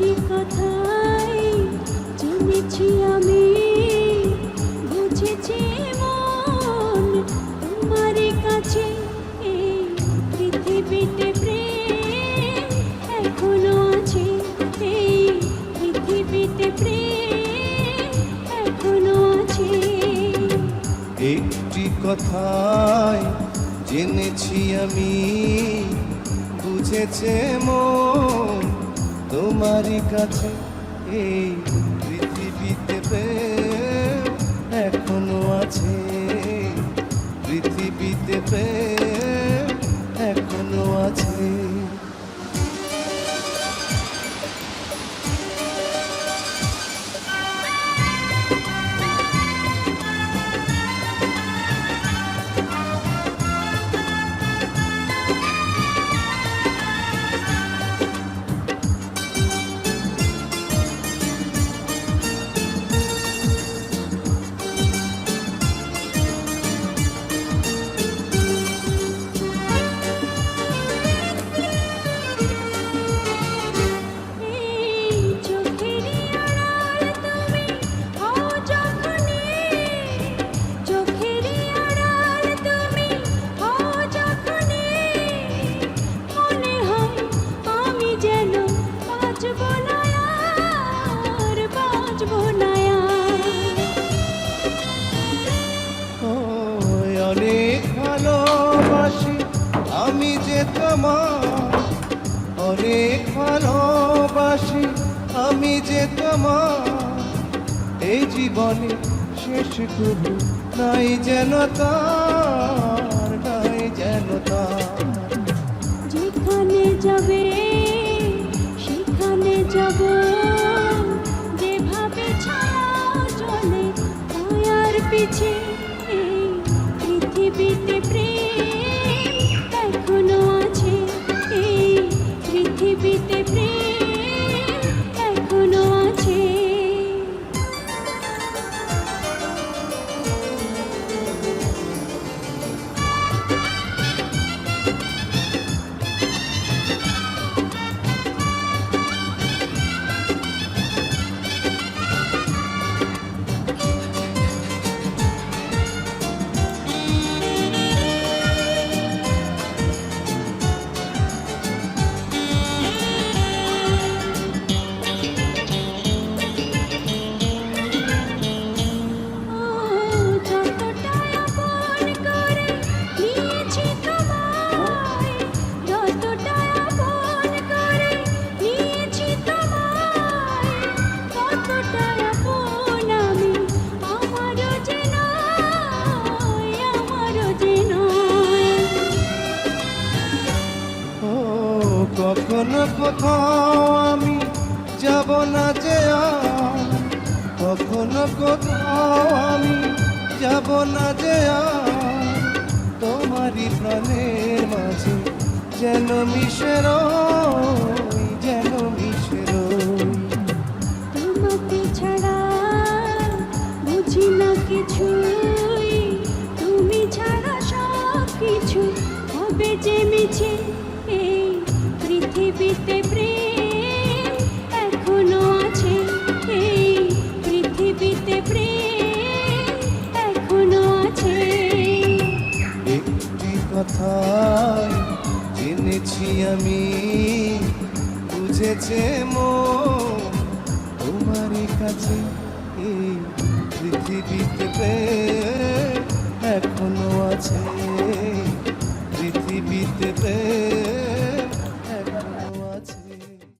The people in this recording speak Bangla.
একটি কথাই জেনেছি আমি, বুঝেছি মন তোমার কাছে এই পৃথিবীতে প্রেম এখনও আছে, এই পৃথিবীতে প্রেম এখনও আছে। একটি কথাই জেনেছি আমি, বুঝেছে মন তোমারই কাছে এই পৃথিবীতে এখনও আছে। পৃথিবীতে পেয়ে অনেক ভালোবাসি আমি যে তোমার অনেক ভালোবাসি আমি যে তোমার এই জীবনে শেষ করব নাই যেন তার, নাই যেন যেখানে যাবে, সেখানে যাব। যেভাবে চলে মায়ার পিছে কখনো কোথাও আমি যাব না যে কখনো কোথাও আমি যাব না যে তোমারই প্রাণের মাঝে যেন মিশে পৃথিবীতে আছে। প্রেম আছে। কথাই জেনেছি আমি, বুঝেছে মন তোমারই কাছে এই পৃথিবীতে এখনও আছে।